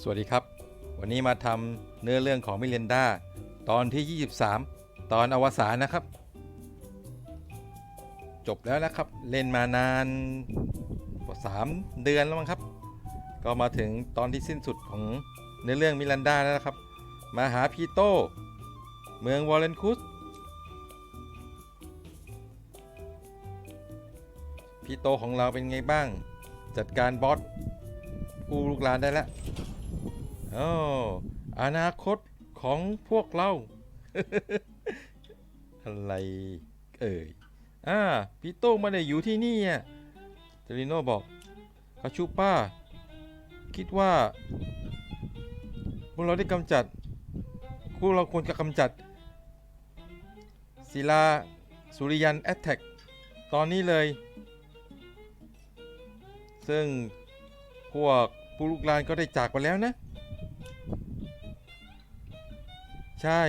สวัสดีครับ วันนี้มาทำเนื้อเรื่องของมิเรนดาตอนที่ 23 ตอนอวสานนะครับ จบแล้วนะครับ เล่นมานานกว่า3เดือนแล้วมั้งครับ ก็มาถึงตอนที่สิ้นสุดของเนื้อเรื่องมิรันดาแล้วนะครับ มาหาพีโต เมืองวอลเลนคุสพีโตของเราเป็นไงบ้าง จัดการบอสผู้ลูกหลานได้แล้ว โอ้อนาคตของพวกเรา อะไรเอ่ยอ่าพี่โต้งไม่ได้อยู่ที่นี่อะเจริโนบอกคาชูป้า คิดว่า พวกเราได้กำจัดพวกเราควรจะกำจัดศิลาสุริยันแอตแทกตอนนี้เลย ซึ่งพวกผู้ลูกลานก็ได้จากไปแล้วนะ ใช่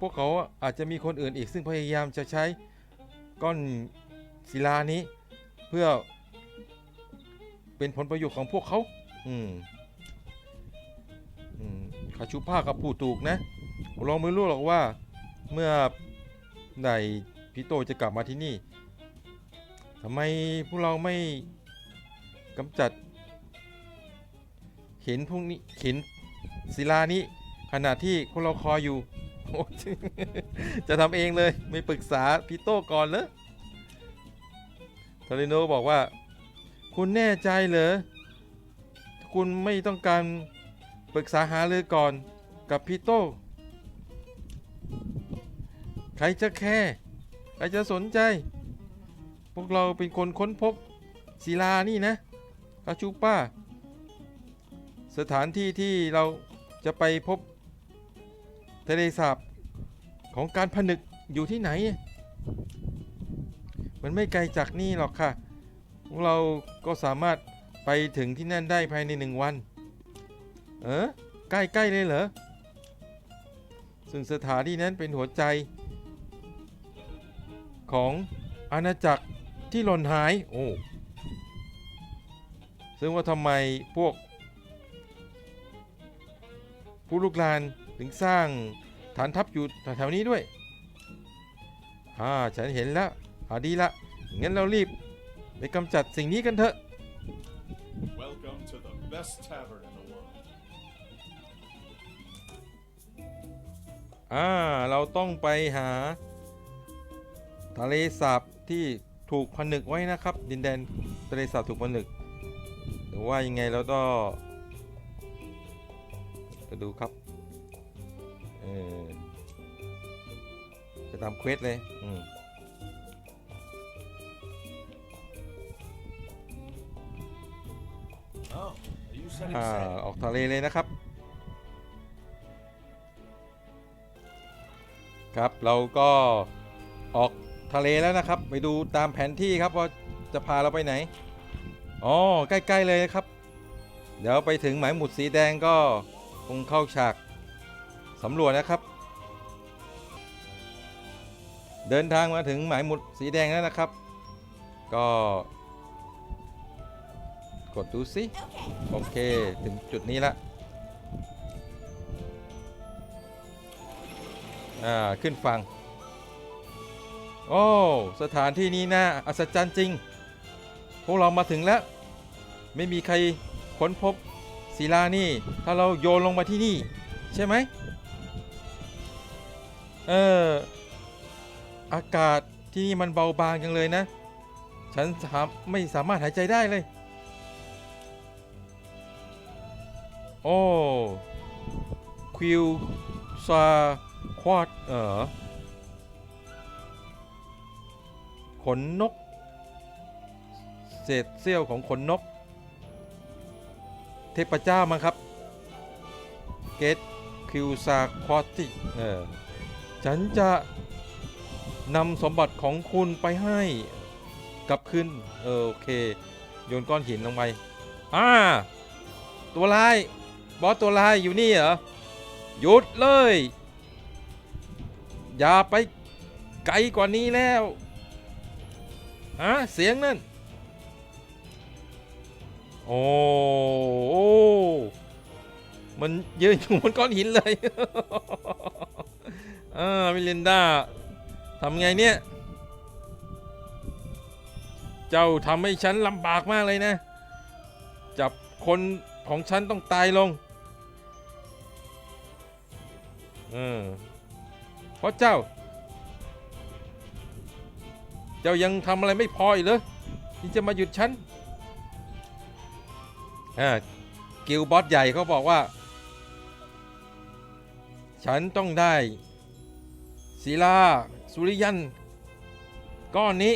พวกเขาอาจจะมีคนอื่นอีกซึ่งพยายามจะใช้ก้อนศิลานี้ เพื่อเป็นผลประโยชน์ของพวกเขา อืมอืมคาชูผ้ากับผู้ถูกนะเราไม่รู้หรอกว่าเมื่อไหนพี่โตจะกลับมาที่นี่ทำไมพวกเราไม่กำจัด เห็นพวกนี้เห็นศิลานี้ ขณะที่พวกเราคอยอยู่ จะทำเองเลยไม่ปรึกษาพี่โต้ก่อนเลยทาริโนบอกว่า คุณแน่ใจเหรอ คุณไม่ต้องการปรึกษาหาเลยก่อนกับพี่โต้ ใครจะแคร์ใครจะสนใจ พวกเราเป็นคนค้นพบศิลานี่นะกาชูป้า สถานที่ที่เราจะไปพบ ทะเลสาบของการผนึกอยู่ที่ไหน มันไม่ไกลจากนี่หรอกค่ะ พวกเราก็สามารถไปถึงที่นั่นได้ภายในหนึ่งวัน เออใกล้ๆเลยเหรอ ซึ่งสถานที่นั้นเป็นหัวใจ ของอาณาจักรที่หล่นหาย โอ้ ซึ่งว่าทำไมพวก ผู้ลูกลาน ถึงสร้างฐานทัพอยู่แถวๆนี้ด้วย อ่า ฉันเห็นแล้วอ่าดีละ งั้นเรารีบไปกำจัดสิ่งนี้กันเถอะ Welcome to the best tavern in the world. อ่า เราต้องไปหา ทะเลสาบที่ถูกผนึกไว้นะครับ ดินแดนทะเลสาบถูกผนึก หรือว่ายังไงเราก็จะดูครับ ตามเควสเลยอืม Oh, are you setting อ่า sail? ออกทะเลเลยนะครับ ครับเราก็ออกทะเลแล้วนะครับ ไปดูตามแผนที่ครับว่าจะพาเราไปไหนอ๋อใกล้ ๆ เลยครับ เดี๋ยวไปถึงหมายหมุดสีแดงก็คงเข้าฉากสำรวจนะครับ เดินทางมาถึงหมายหมุดสีแดงแล้วนะครับ ก็ กดดูสิ โอเค ถึงจุดนี้ละอ่า ขึ้นฝั่งโอ้ สถานที่นี้น่าอัศจรรย์จริง พวกเรามาถึงแล้ว ไม่มีใครค้นพบศิลานี่ ถ้าเราโยนลงมาที่นี่ ใช่ไหม เออ อากาศที่นี่มันเบาบางจังเลยนะ ฉันสามไม่สามารถหายใจได้เลย โอ้ควิวซาควอดเออขนนก เศษเสี้ยวของขนนก เทพเจ้ามั้งครับเกตคิวซาควอติเออฉันจะ นำสมบัติของคุณไปให้กลับคืนเออโอเค โยนก้อนหินลงไปอ่าตัวลายบอสตัวลายอยู่นี่เหรอหยุดเลย อย่าไปไกลกว่านี้แล้วฮะเสียงนั่นโอ้โอ้มันยืนอยู่บนก้อนหินเลยอ่ามิลินดา ทำไงเนี่ย เจ้าทำให้ฉันลำบากมากเลยนะ จับคนของฉันต้องตายลงเออเพราะเจ้า เจ้ายังทำอะไรไม่พออีกเหรอที่จะมาหยุดฉันอ่ากิลบอสใหญ่เขาบอกว่า ฉันต้องได้ศิลา สุริยัน ก้อนนี้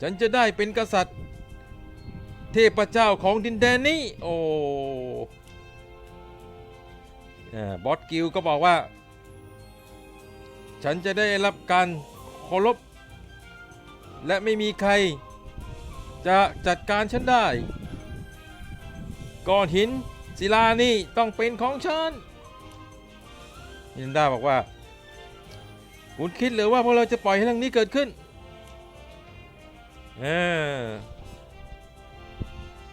ฉันจะได้เป็นกษัตริย์ เทพเจ้าของดินแดนนี้ โอ้อบอสกิลก็บอกว่า ฉันจะได้รับการเคารพและไม่มีใคร จะจัดการฉันได้ ก้อนหินศิลานี่ต้องเป็นของฉันยินดาบอกว่า คุณคิดหรือว่าพวกเราจะปล่อยให้เรื่องนี้เกิดขึ้นเออ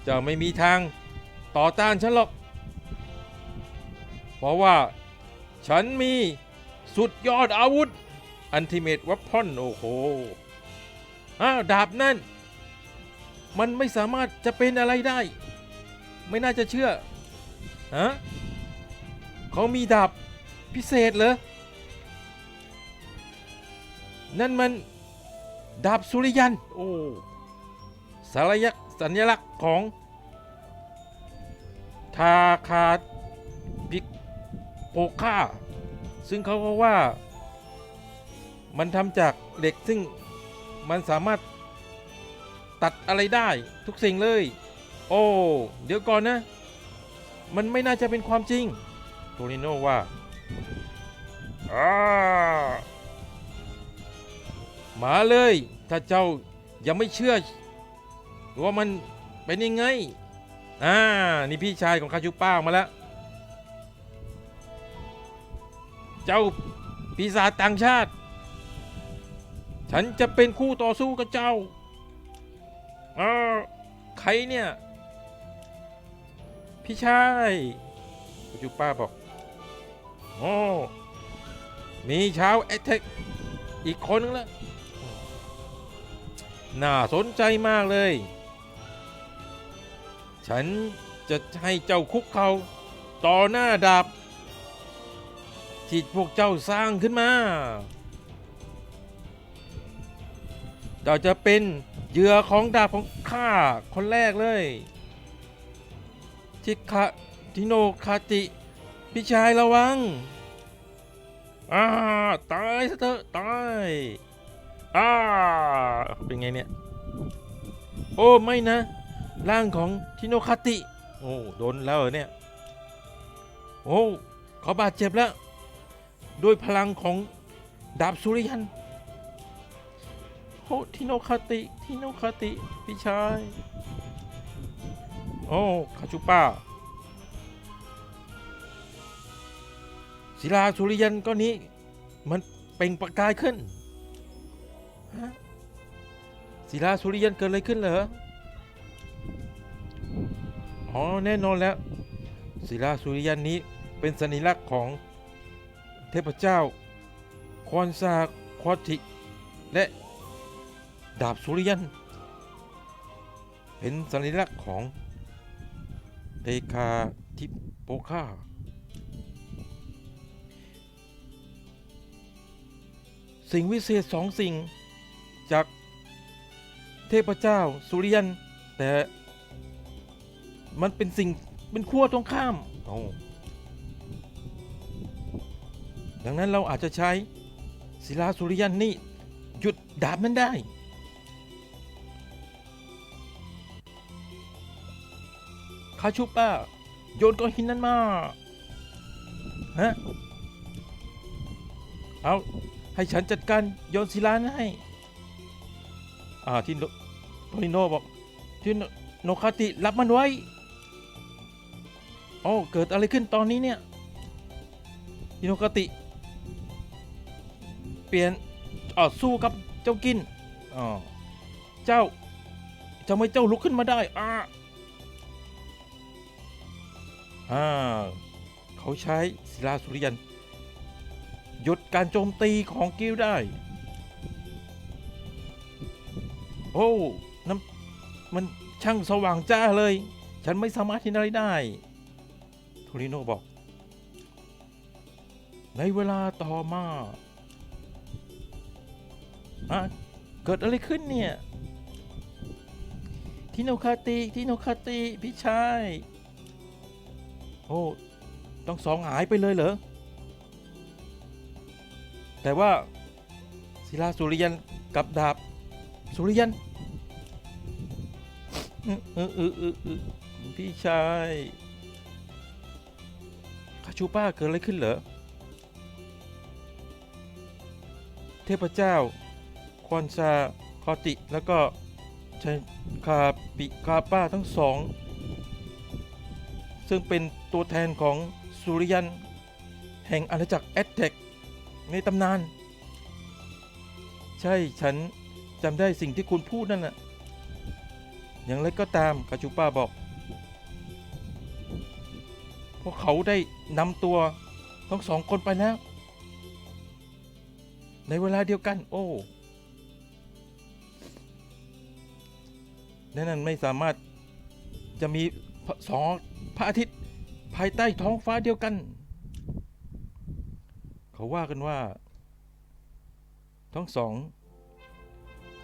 เจ้าไม่มีทางต่อต้านฉันหรอก เพราะว่าฉันมีสุดยอดอาวุธอันติเมตวัพพอนโอ้โหอ้าวดาบนั่น มันไม่สามารถจะเป็นอะไรได้ ไม่น่าจะเชื่อ ฮะ เขามีดาบพิเศษเหรอ นั่นมันดาบสุริยัน โอ้สารยักษ์สัญลักษณ์ของ ทาคาพิกโปค่าซึ่งเขาก็ว่า มันทำจากเหล็กซึ่งมันสามารถตัดอะไรได้ทุกสิ่งเลย โอ้ เดี๋ยวก่อนนะ มันไม่น่าจะเป็นความจริงโทริโนว่าอา มาเลย ถ้าเจ้ายังไม่เชื่อ ว่ามันเป็นยังไง อ่า นี่พี่ชายของคาชูป้ามาแล้ว เจ้าปีศาจต่างชาติ ฉันจะเป็นคู่ต่อสู้กับเจ้าอ่าใครเนี่ย พี่ชายปัจจุป้าบอกโอ้มีชาวแอตแทกอีกคนนึงแล้ว น่าสนใจมากเลย ฉันจะให้เจ้าคุกเขาต่อหน้าดาบที่พวกเจ้าสร้างขึ้นมา เจ้าจะเป็นเหยื่อของดาบของข้าคนแรกเลยทิคาทิโนคาติพี่ชายระวัง อ่า ตายซะเถอะ ตาย อ่าเป็นไงเนี่ย โอ้ไม่นะ ร่างของทิโนคาติ โอ้โดนแล้วเหรอเนี่ย โอ้เขาบาดเจ็บแล้ว ด้วยพลังของดาบสุริยันโอ้ทิโนคาติทิโนคาติ พี่ชาย โอ้คาชูป้าศิลาสุริยันก้อนนี้ มันเป่งประกายขึ้น ฮะศิลาสุริยันเกิดอะไรขึ้นเหรอ อ๋อ แน่นอนแล้ว ศิลาสุริยันนี้เป็นสัญลักษณ์ของเทพเจ้าควอนซาควอติ และดาบสุริยัน เป็นสัญลักษณ์ของเทคาทิโปคาสิ่งวิเศษสองสิ่ง จากเทพเจ้าสุริยัน แต่มันเป็นสิ่งเป็นขั้วตรงข้ามโอ้ดังนั้นเราอาจจะใช้ศิลาสุริยันนี่หยุดดาบนั้นได้ คาชูป้า โยนก้อนหินนั้นมา ฮะ เอา ให้ฉันจัดการโยนศิลานั้นให้ อ่าที่โนโทริโนบอกที่โนโนคาติรับมันไว้โอ้เกิดอะไรขึ้นตอนนี้เนี่ยฮิโนคาติ เปลี่ยนอ๋อสู้กับเจ้ากินอ๋อเจ้าทำไมเจ้าลุกขึ้นมาได้อ่าอ่าเขาใช้ศิลาสุริยันหยุดการโจมตีของกิลด์ได้ โอ้น้ำมันช่างสว่างจ้าเลย ฉันไม่สามารถที่อะไรได้โทริโนบอก ในเวลาต่อมาอะเกิดอะไรขึ้นเนี่ยทิโนคาติทิโนคาติพี่ชายโอ้ต้องสองหายไปเลยเหรอ แต่ว่าศิลาสุริยันกับดาบ สุริยันเออเออเออเออพี่ชายคาชูป้าเกิดอะไรขึ้นเหรอ เทพเจ้าควอนซาคอติ แล้วก็ชนคาปิคาป้าทั้งสอง ซึ่งเป็นตัวแทนของสุริยัน แห่งอาณาจักรแอตแทกในตำนาน ใช่ฉัน จำได้สิ่งที่คุณพูดนั่นน่ะ อย่างไรก็ตามกาจูป้าบอก พวกเขาได้นำตัวทั้งสองคนไปแล้ว ในเวลาเดียวกัน โอ้นั่นนั่นไม่สามารถจะมีสองพระอาทิตย์ภายใต้ท้องฟ้าเดียวกัน เขาว่ากันว่า ทั้งสอง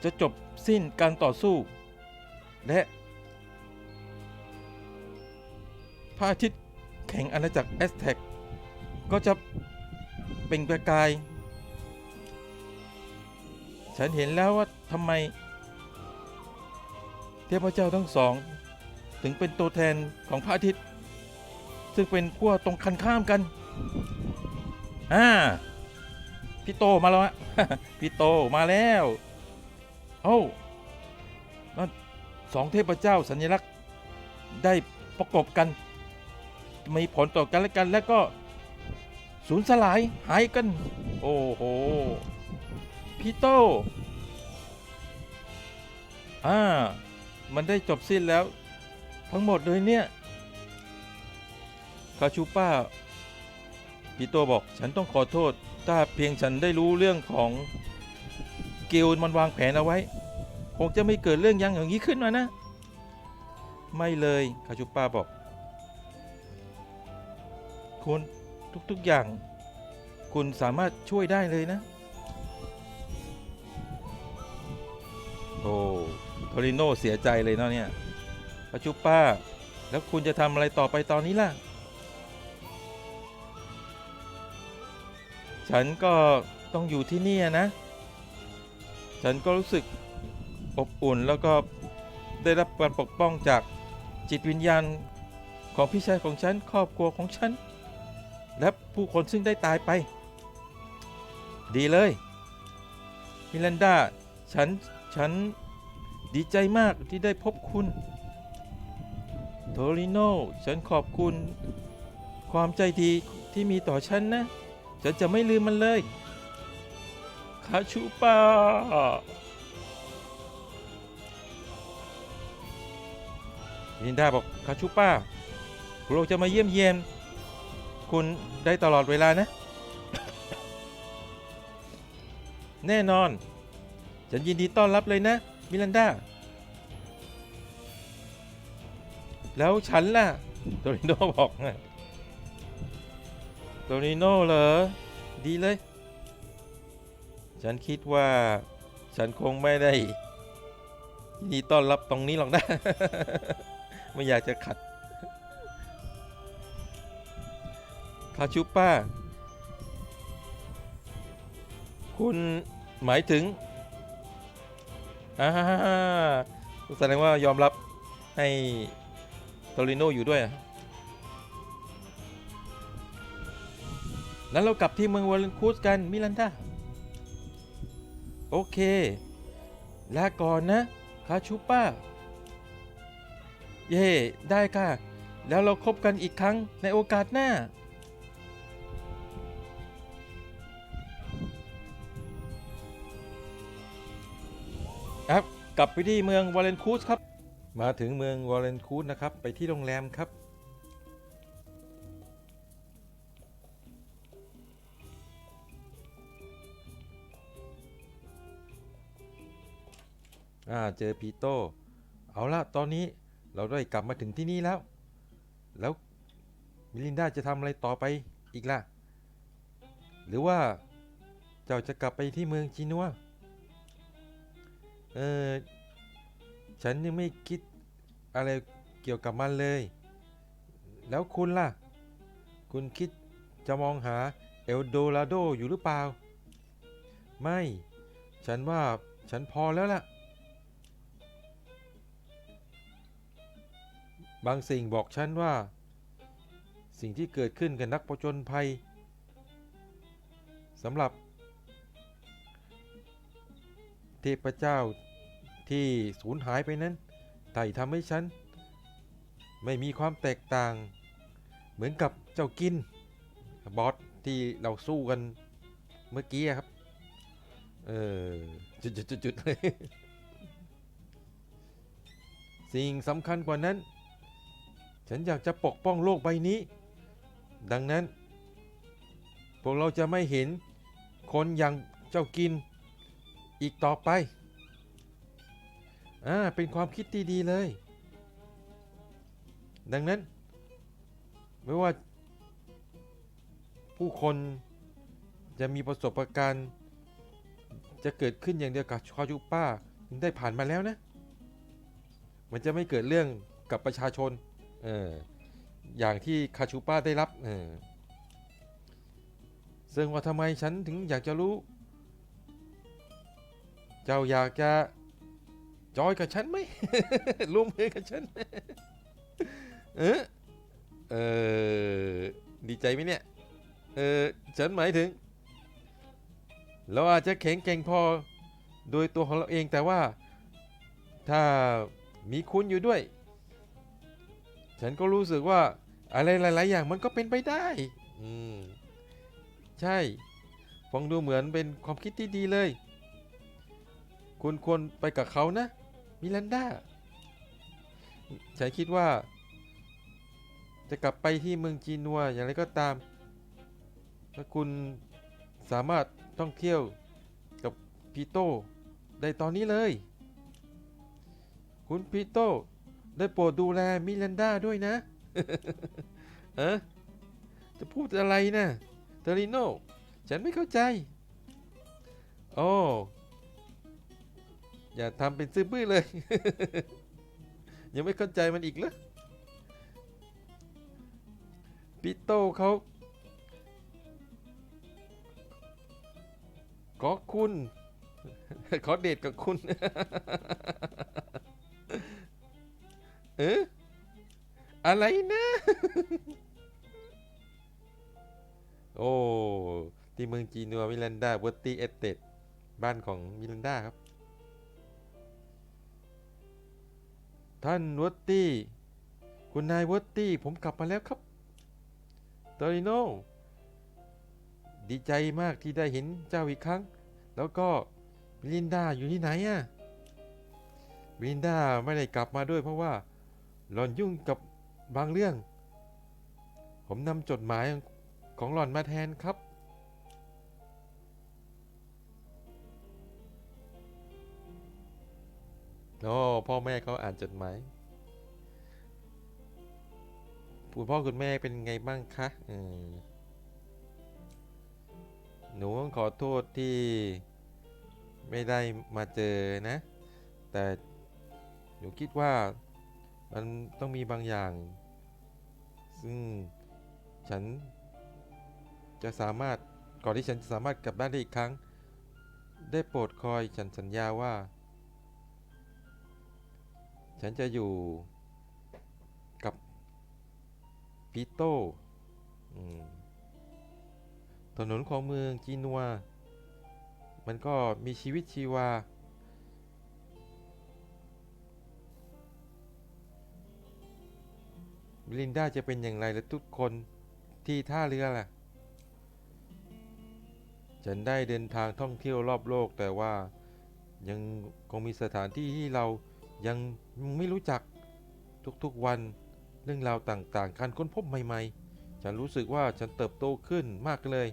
จะจบสิ้นการต่อสู้ และพระอาทิตย์แข่งอาณาจักรแอสแท็กก็จะเปล่งประกาย ฉันเห็นแล้วว่าทำไม เทพเจ้าทั้งสอง ถึงเป็นตัวแทนของพระอาทิตย์ ซึ่งเป็นขั้วตรงคันข้ามกัน อ่า พี่โตมาแล้วฮะพี่โตมาแล้ว โอ้านั่นสองเทพเจ้าสัญลักษณ์ได้ประกบกัน มีผลต่อกันและกัน แล้วก็สูญสลายหายกัน โอ้โหพี่โตอ่า มันได้จบสิ้นแล้ว ทั้งหมดเลยเนี่ยคาชูป้าพี่โตบอกฉันต้องขอโทษ ถ้าเพียงฉันได้รู้เรื่องของ กิลมันวางแผนเอาไว้ คงจะไม่เกิดเรื่องยังอย่างนี้ขึ้นมานะ ไม่เลยคาชูป้าบอก คุณทุกๆอย่าง คุณสามารถช่วยได้เลยนะ โอ้โทริโนเสียใจเลยเนาะเนี่ยคาชูป้า แล้วคุณจะทำอะไรต่อไปตอนนี้ล่ะฉันก็ต้องอยู่ที่นี่นะ ฉันก็รู้สึกอบอุ่นแล้วก็ได้รับการปกป้องจากจิตวิญญาณของพี่ชายของฉันครอบครัวของฉัน และผู้คนซึ่งได้ตายไป ดีเลย มิลันดาฉัน ฉันดีใจมากที่ได้พบคุณ โทริโนฉันขอบคุณ ความใจดีที่มีต่อฉันนะ ฉันจะไม่ลืมมันเลยาชูป้าลินดาบอกคาชูป้าเราจะมาเยี่ยมเยียนคุณได้ตลอดเวลานะ แน่นอน ฉันยินดีต้อนรับเลยนะ มิลันดา แล้วฉันล่ะโตริโนบอกไงโตริโน่เหรอ ดีเลย ฉันคิดว่าฉันคงไม่ได้ยินดีต้อนรับตรงนี้หรอกนะ ไม่อยากจะขัดคาชูป้า คุณหมายถึงอ่าแสดงว่ายอมรับให้โตริโนอยู่ด้วยอะนั้นเรากลับที่เมืองวอลเลนคูสกัน มิลันดา โอเค ลาก่อนนะคาชูป้า เย่ได้ค่ะ แล้วเราคบกันอีกครั้งในโอกาสหน้า ครับ กลับไปที่เมืองวอลเลนคูสครับ มาถึงเมืองวอลเลนคูสนะครับ ไปที่โรงแรมครับ อ่าเจอพีโต เอาละตอนนี้เราได้กลับมาถึงที่นี่แล้ว แล้วมิลินดาจะทำอะไรต่อไปอีกล่ะ หรือว่าเจ้าจะกลับไปที่เมืองจีนัวเออฉันยังไม่คิดอะไรเกี่ยวกับมันเลย แล้วคุณล่ะ คุณคิดจะมองหาเอลโดราโดอยู่หรือเปล่า ไม่ ฉันว่าฉันพอแล้วล่ะ บางสิ่งบอกฉันว่า สิ่งที่เกิดขึ้นกับนักประจนภัยสำหรับเทพเจ้าที่สูญหายไปนั้นไต่ทำให้ฉัน ไม่มีความแตกต่าง เหมือนกับเจ้ากิน บอสที่เราสู้กันเมื่อกี้ครับ เออ จุดจุดจุดจุดสิ่งสำคัญกว่านั้น ฉันอยากจะปกป้องโลกใบนี้ ดังนั้น พวกเราจะไม่เห็นคนอย่างเจ้ากินอีกต่อไป อ่า เป็นความคิดที่ดีเลย ดังนั้น ไม่ว่า ผู้คนจะมีประสบการณ์จะเกิดขึ้นอย่างเดียวกับชอจูป้า ถึงได้ผ่านมาแล้วนะ มันจะไม่เกิดเรื่องกับประชาชน เอออย่างที่คาชูป้าได้รับเออซึ่งว่าทำไมฉันถึงอยากจะรู้ เจ้าอยากจะจอยกับฉันไหมร่วมมือกับฉัน เออเออดีใจไหมเนี่ย เออฉันหมายถึง เราอาจจะแข็งแกร่งพอโดยตัวของเราเองแต่ว่า ถ้ามีคุณอยู่ด้วย ฉันก็รู้สึกว่าอะไรหลาย ๆ อย่างมันก็เป็นไปได้ อืม ใช่ ฟังดูเหมือนเป็นความคิดที่ดีเลย คุณควรไปกับเขานะ มิลันดา ฉันคิดว่า จะกลับไปที่เมืองจีนัวอย่างไรก็ตาม ถ้าคุณสามารถท่องเที่ยวกับพีโต้ได้ตอนนี้เลย คุณพีโต ได้โปรดดูแลมิลันดาด้วยนะเออจะพูดอะไรนะเทอริโนฉันไม่เข้าใจ โอ้ อย่าทำเป็นซื่อบื้อเลย ยังไม่เข้าใจมันอีกเหรอปิโต้เขาขอคุณ ขอเดทกับคุณ เอออะไรนะ โอ้ที่เมืองจีนัวมิลันดาเวอร์ตี้เอเตดบ้านของมิลันดาครับ ท่านวอตตี้ คุณนายวอตตี้ ผมกลับมาแล้วครับโตริโนดีใจมากที่ได้เห็นเจ้าอีกครั้ง แล้วก็มิลินดาอยู่ที่ไหนอะมิลินดาไม่ได้กลับมาด้วยเพราะว่า หล่อนยุ่งกับบางเรื่อง ผมนำจดหมายของหล่อนมาแทนครับ โอ้พ่อแม่เขาอ่านจดหมายคุณพ่อคุณแม่เป็นไงบ้างคะหนูต้องขอโทษที่ไม่ได้มาเจอนะ แต่หนูคิดว่า มันต้องมีบางอย่าง ซึ่งฉันจะสามารถก่อนที่ฉันจะสามารถกลับบ้านได้อีกครั้ง ได้โปรดคอยฉันสัญญาว่า ฉันจะอยู่กับปีโต้ถนนของเมืองจีนัว มันก็มีชีวิตชีวา มิลินดาจะเป็นอย่างไรและทุกคนที่ท่าเรือล่ะ ฉันได้เดินทางท่องเที่ยวรอบโลกแต่ว่ายังคงมีสถานที่ที่เรายังไม่รู้จักทุกๆวันเรื่องราวต่างๆ การค้นพบใหม่ ๆ ฉันรู้สึกว่าฉันเติบโตขึ้นมากเลย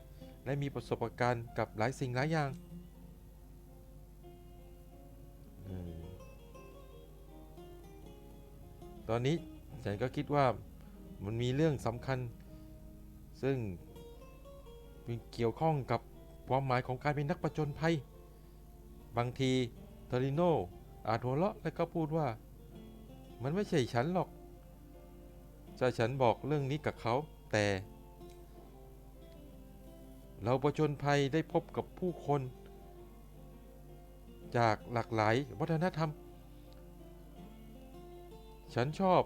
และมีประสบการณ์กับหลายสิ่งหลายอย่างอตอนนี้ฉันก็คิดว่า มันมีเรื่องสำคัญ ซึ่งเกี่ยวข้องกับความหมายของการเป็นนักประจนภัย บางทีเทอริโนอาจหัวเราะและก็พูดว่า มันไม่ใช่ฉันหรอกถ้าฉันบอกเรื่องนี้กับเขาแต่ เราประจนภัยได้พบกับผู้คน จากหลากหลายวัฒนธรรม ฉันชอบ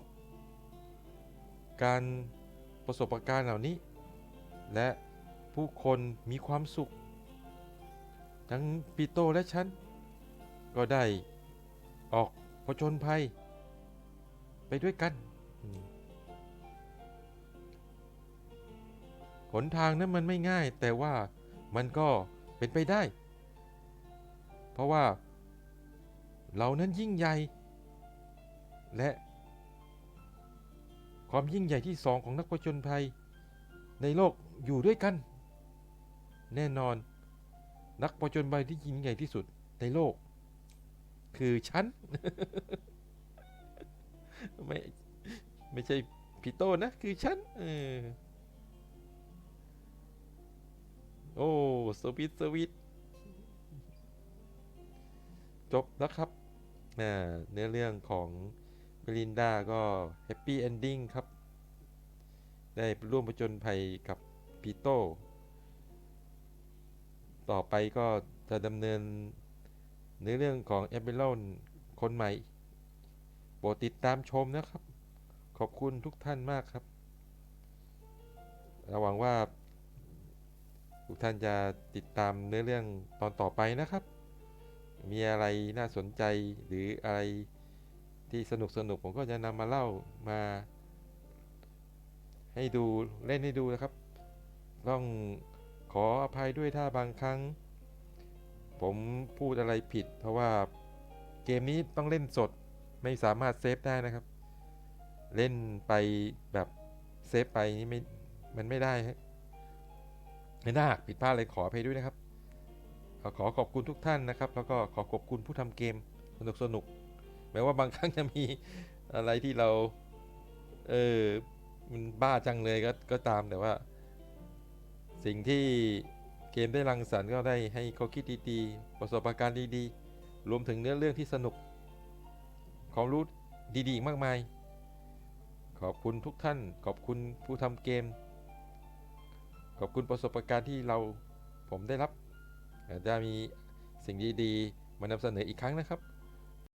การประสบการณ์เหล่านี้ และผู้คนมีความสุข ทั้งปีโตและฉัน ก็ได้ออกผจญภัย ไปด้วยกัน หนทางนั้นมันไม่ง่ายแต่ว่ามันก็เป็นไปได้ เพราะว่าเรานั้นยิ่งใหญ่ และ ความยิ่งใหญ่ที่สองของนักผจญภัย ในโลกอยู่ด้วยกัน แน่นอน นักผจญภัยที่ยิ่งใหญ่ที่สุดในโลก คือฉัน ไม่ไม่ใช่พี่โตนะ คือฉันเออโอ้สวิตสวิตจบแล้วครับอ่าเนื้อเรื่องของ เบลินดาก็แฮปปี้เอนดิ้งครับ ได้ร่วมผจญภัยกับปีโตต่อไปก็จะดำเนินในเรื่องของเอเบลอนคนใหม่โปรดติดตามชมนะครับ ขอบคุณทุกท่านมากครับเราหวังว่า ทุกท่านจะติดตามเนื้อเรื่องตอนต่อไปนะครับ มีอะไรน่าสนใจหรืออะไร ที่สนุกสนุกผมก็จะนำมาเล่ามา ให้ดูเล่นให้ดูนะครับ ต้องขออภัยด้วยถ้าบางครั้ง ผมพูดอะไรผิด เพราะว่าเกมนี้ต้องเล่นสดไม่สามารถเซฟได้นะครับ เล่นไปแบบเซฟไปนี่ไม่มันไม่ได้ฮะไม่น่าผิดพลาดเลยขออภัยด้วยนะครับขอขอขอบคุณทุกท่านนะครับ แล้วก็ขอขอบคุณผู้ทำเกมสนุกสนุก แม้ว่าบางครั้งจะมีอะไรที่เรา เออมันบ้าจังเลยก็ก็ตามแต่ว่า สิ่งที่เกมได้รังสรรค์ก็ได้ให้เข้อคิดดีๆ ประสบการณ์ดีๆ รวมถึงเนื้อเรื่องที่สนุก ความรู้ดีๆ มากมาย ขอบคุณทุกท่าน ขอบคุณผู้ทำเกม ขอบคุณประสบการณ์ที่เราผมได้รับจะมีสิ่งดีๆ มานำเสนออีกครั้งนะครับ